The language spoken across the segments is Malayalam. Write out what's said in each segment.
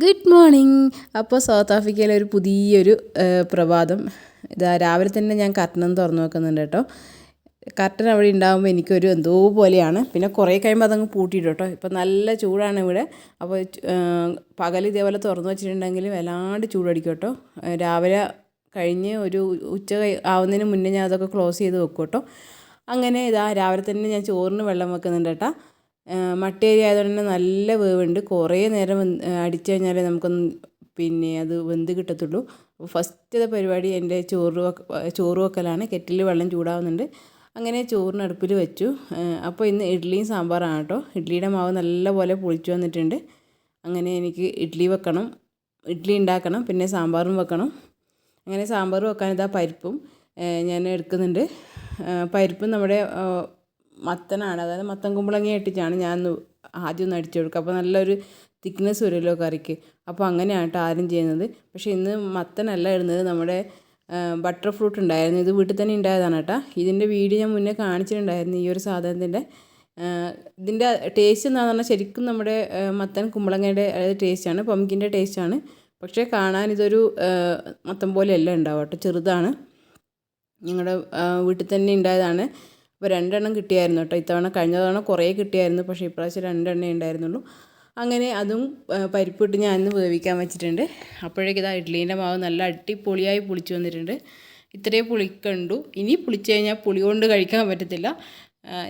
Good morning. അപ്പോൾ സൗത്ത് ആഫ്രിക്കയിലെ ഒരു പുതിയൊരു പ്രഭാതം. ഇതാ രാവിലെ തന്നെ ഞാൻ കർട്ടനൊന്ന് തുറന്നു വെക്കുന്നുണ്ട് കേട്ടോ. കർട്ടൻ അവിടെ ഉണ്ടാകുമ്പോൾ എനിക്കൊരു എന്തോ പോലെയാണ്. പിന്നെ കുറേ കഴിയുമ്പോൾ അതങ്ങ് പൂട്ടിയിടും കേട്ടോ. ഇപ്പം നല്ല ചൂടാണ് ഇവിടെ. അപ്പോൾ പകൽ ഇതേപോലെ തുറന്നു വെച്ചിട്ടുണ്ടെങ്കിൽ വല്ലാണ്ട് ചൂടടിക്കും കേട്ടോ. രാവിലെ കഴിഞ്ഞ് ഒരു ഉച്ച ആവുന്നതിന് മുന്നേ ഞാൻ അതൊക്കെ ക്ലോസ് ചെയ്ത് വെക്കും കേട്ടോ. അങ്ങനെ ഇതാ രാവിലെ തന്നെ ഞാൻ ചോറിന് വെള്ളം വെക്കുന്നുണ്ട് കേട്ടോ. മട്ടേരി ആയതുകൊണ്ട് തന്നെ നല്ല വേവുണ്ട്. കുറേ നേരം അടിച്ചു കഴിഞ്ഞാലേ നമുക്കൊന്ന് പിന്നെ അത് വെന്ത് കിട്ടത്തുള്ളൂ. അപ്പോൾ ഫസ്റ്റത്തെ പരിപാടി എന്റെ ചോറ് ചോറ് വെക്കലാണ്. കെറ്റിൽ വെള്ളം ചൂടാവുന്നുണ്ട്. അങ്ങനെ ചോറിന് അടുപ്പിൽ വെച്ചു. അപ്പോൾ ഇന്ന് ഇഡ്ഡലിയും സാമ്പാറാണ് കേട്ടോ. ഇഡ്ഡലിയുടെ മാവ് നല്ലപോലെ പൊളിച്ചു വന്നിട്ടുണ്ട്. അങ്ങനെ എനിക്ക് ഇഡ്ഡലി വെക്കണം. ഇഡ്ഡലി ഉണ്ടാക്കണം. പിന്നെ സാമ്പാറും വെക്കണം. അങ്ങനെ സാമ്പാർ വെക്കാൻ ഇതാ പരിപ്പും ഞാൻ എടുക്കുന്നുണ്ട്. പരിപ്പും നമ്മുടെ മത്തനാണ്. അതായത് മത്തൻ കുമ്പളങ്ങ ഇട്ടിട്ടാണ് ഞാൻ ആദ്യം ഒന്ന് അടിച്ചു കൊടുക്കുക അപ്പോൾ നല്ലൊരു തിക്നെസ് വരുമല്ലോ കറിക്ക്. അപ്പോൾ അങ്ങനെയാണ് കേട്ടോ ആദ്യം ചെയ്യുന്നത്. പക്ഷേ ഇന്ന് മത്തനല്ല ഇടുന്നത്. നമ്മുടെ ബട്ടർ ഫ്രൂട്ട് ഉണ്ടായിരുന്നു. ഇത് വീട്ടിൽ തന്നെ ഉണ്ടായതാണ് കേട്ടോ. ഇതിന്റെ വീഡിയോ ഞാൻ മുന്നേ കാണിച്ചിട്ടുണ്ടായിരുന്നു. ഈ ഒരു സാധനത്തിന്റെ ഇതിന്റെ ടേസ്റ്റ് എന്താണെന്ന് പറഞ്ഞാൽ ശരിക്കും നമ്മുടെ മത്തൻ കുമ്പളങ്ങയുടെ അതായത് ടേസ്റ്റാണ് പമ്പിന്റെ ടേസ്റ്റാണ് പക്ഷേ കാണാൻ ഇതൊരു മത്തം പോലെയല്ല ഉണ്ടാവും കേട്ടോ. ചെറുതാണ്. ഞങ്ങളുടെ വീട്ടിൽ തന്നെ ഉണ്ടായതാണ്. അപ്പോൾ രണ്ടെണ്ണം കിട്ടിയായിരുന്നു കേട്ടോ. ഇത്തവണ കഴിഞ്ഞ തവണ കുറേ കിട്ടിയായിരുന്നു. പക്ഷേ ഇപ്രാവശ്യം രണ്ടെണ്ണേ ഉണ്ടായിരുന്നുള്ളൂ. അങ്ങനെ അതും പരിപ്പിട്ട് ഞാൻ ഇന്ന് വേവിക്കാൻ വെച്ചിട്ടുണ്ട്. അപ്പോഴേക്കും ഇതാ ഇഡ്ലീന്റെ മാവ് നല്ല അടിപൊളിയായി പുളിച്ച് വന്നിട്ടുണ്ട്. ഇത്രയും പുളിക്കണ്ടു ഇനി പുളിച്ച് കഴിഞ്ഞാൽ പുളി കൊണ്ട് കഴിക്കാൻ പറ്റത്തില്ല.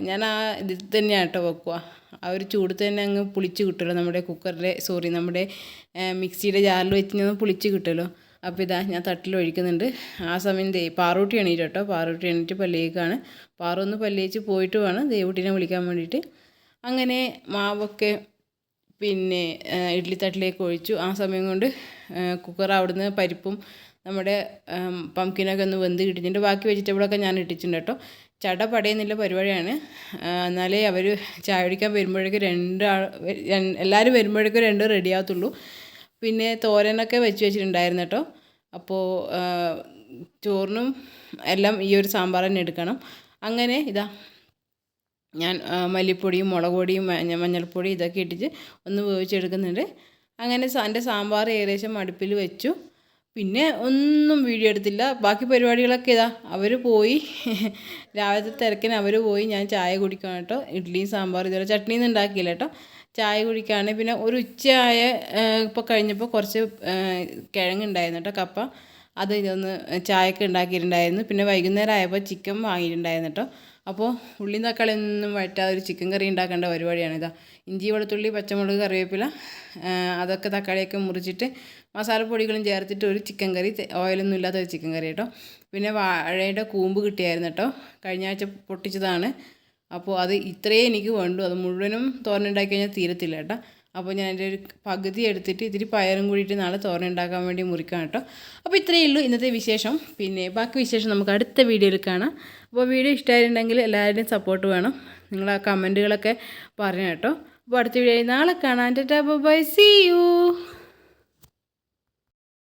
ഞാൻ ആ ഇതിൽ തന്നെയാണ് കേട്ടോ വെക്കുക ആ ഒരു ചൂട് തന്നെ അങ്ങ് പുളിച്ച് കിട്ടുമല്ലോ നമ്മുടെ കുക്കറിന്റെ സോറി നമ്മുടെ മിക്സിയുടെ ജാറിൽ വെച്ച് ഞാൻ പുളിച്ച് കിട്ടുമല്ലോ. അപ്പോൾ ഇതാ ഞാൻ തട്ടിൽ ഒഴിക്കുന്നുണ്ട്. ആ സമയം ദേ പാറൂട്ടി എണീറ്റ് കേട്ടോ. പാറൂട്ടി എണീറ്റ് പല്ലിയേക്കാണ് പാറൊന്ന് പല്ലിയേച്ച് പോയിട്ട് വേണം ദേവുട്ടീനെ വിളിക്കാൻ വേണ്ടിയിട്ട്. അങ്ങനെ മാവൊക്കെ പിന്നെ ഇഡ്ഡലി തട്ടിലേക്ക് ഒഴിച്ചു. ആ സമയം കൊണ്ട് കുക്കർ അവിടുന്ന് പരിപ്പും നമ്മുടെ പംകിനൊക്കെ ഒന്ന് വെന്ത് കിട്ടിയിട്ടുണ്ട്. ബാക്കി വെജിറ്റബിളൊക്കെ ഞാൻ ഇട്ടിട്ടുണ്ട് കേട്ടോ. ചട പടയുന്നില്ല പരിപാടിയാണ്. എന്നാലേ അവർ ചായ കുടിക്കാൻ വരുമ്പോഴേക്കും രണ്ട് ആൾ രണ്ട് എല്ലാവരും വരുമ്പോഴേക്കും രണ്ട് റെഡി ആകത്തുള്ളൂ. പിന്നെ തോരനൊക്കെ വെച്ച് വെച്ചിട്ടുണ്ടായിരുന്നു കേട്ടോ. അപ്പോൾ ചോറിനും എല്ലാം ഈ ഒരു സാമ്പാർ തന്നെ എടുക്കണം. അങ്ങനെ ഇതാ ഞാൻ മല്ലിപ്പൊടിയും മുളക് പൊടിയും മഞ്ഞ മഞ്ഞൾപ്പൊടി ഇതൊക്കെ ഇട്ടിട്ട് ഒന്ന് വേവിച്ചെടുക്കുന്നുണ്ട്. അങ്ങനെ എന്റെ സാമ്പാർ ഏകദേശം അടുപ്പിൽ വെച്ചു. പിന്നെ ഒന്നും വീഡിയോ എടുത്തില്ല. ബാക്കി പരിപാടികളൊക്കെ ഇതാ അവർ പോയി. രാവിലത്തെ തിരക്കിന് അവർ പോയി. ഞാൻ ചായ കുടിക്കണം കേട്ടോ. ഇഡ്ഡലിയും സാമ്പാർ ഇതുപോലെ ചട്നിയൊന്നും ഉണ്ടാക്കിയില്ല കേട്ടോ. ചായ കുടിക്കുകയാണ് പിന്നെ ഒരു ഉച്ചയായ ഇപ്പോൾ കഴിഞ്ഞപ്പോൾ കുറച്ച് കിഴങ്ങുണ്ടായിരുന്നു കേട്ടോ കപ്പ. അത് ഇതൊന്ന് ചായക്ക് ഉണ്ടാക്കിയിട്ടുണ്ടായിരുന്നു. പിന്നെ വൈകുന്നേരം ആയപ്പോൾ ചിക്കൻ വാങ്ങിയിട്ടുണ്ടായിരുന്നു കേട്ടോ. അപ്പോൾ ഉള്ളി തക്കാളി ഒന്നും വഴറ്റാതെ ഒരു ചിക്കൻ കറി ഉണ്ടാക്കേണ്ട പരിപാടിയാണ് ഇതാ. ഇഞ്ചി വെളുത്തുള്ളി പച്ചമുളക് കറിവേപ്പില അതൊക്കെ തക്കാളിയൊക്കെ മുറിച്ചിട്ട് മസാലപ്പൊടികളും ചേർത്തിട്ട് ഒരു ചിക്കൻ കറി ഓയിലൊന്നും ഇല്ലാത്ത ഒരു ചിക്കൻ കറി കേട്ടോ. പിന്നെ വാഴയുടെ കൂമ്പ് കിട്ടിയായിരുന്നു കേട്ടോ. കഴിഞ്ഞ ആഴ്ച പൊട്ടിച്ചതാണ്. അപ്പോൾ അത് ഇത്രയേ എനിക്ക് വേണ്ടൂ. അത് മുഴുവനും തോരനുണ്ടാക്കി കഴിഞ്ഞാൽ തീരത്തില്ല കേട്ടോ. അപ്പോൾ ഞാൻ എന്റെ ഒരു പകുതി എടുത്തിട്ട് ഇത്തിരി പയറും കൂടിയിട്ട് നാളെ തോരൻ ഉണ്ടാക്കാൻ വേണ്ടി മുറിക്കാം കേട്ടോ. അപ്പോൾ ഇത്രയേ ഉള്ളൂ ഇന്നത്തെ വിശേഷം. പിന്നെ ബാക്കി വിശേഷം നമുക്ക് അടുത്ത വീഡിയോയിൽ കാണാം. അപ്പോൾ വീഡിയോ ഇഷ്ടമായിട്ടുണ്ടെങ്കിൽ എല്ലാവരുടെയും സപ്പോർട്ട് വേണം. നിങ്ങൾ ആ കമന്റുകളൊക്കെ പറഞ്ഞു കേട്ടോ. അപ്പോൾ അടുത്ത വീഡിയോ നാളെ കാണാൻ ടാ ബൈ സി യു